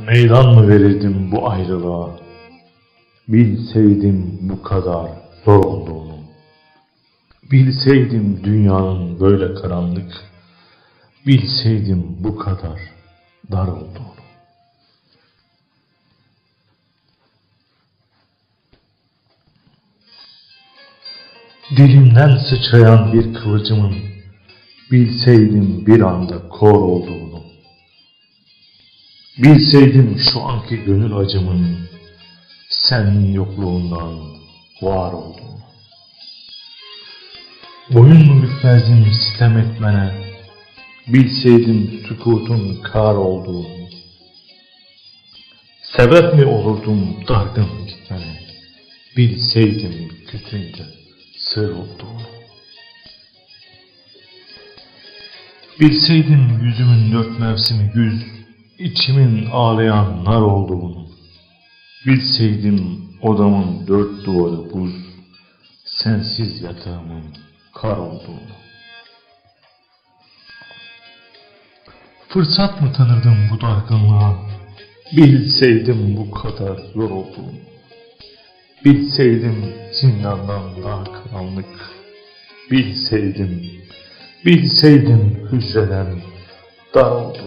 Meydan mı verirdim bu ayrılığa? Bilseydim bu kadar zor olduğunu. Bilseydim dünyanın böyle karanlık. Bilseydim bu kadar dar olduğunu. Dilimden sıçrayan bir kıvılcımın bilseydim bir anda kor olduğunu. Bilseydim şu anki gönül acımın senin yokluğundan var olduğunu. Boyun mu bükmezdim sitem etmene, bilseydim sükutun kar olduğunu. Sebep mi olurdum dargın gitmene, bilseydim küsünce sır olduğunu. Bilseydim yüzümün dört mevsimi güz, içimin ağlayan nar olduğunu. Bilseydim odamın dört duvarı buz, sensiz yatağımın kar olduğunu. Fırsat mı tanırdım bu dargınlığa? Bilseydim bu kadar zor olduğunu. Bilseydim zindandan daha karanlık. Bilseydim, bilseydim hücreden dar olduğunu.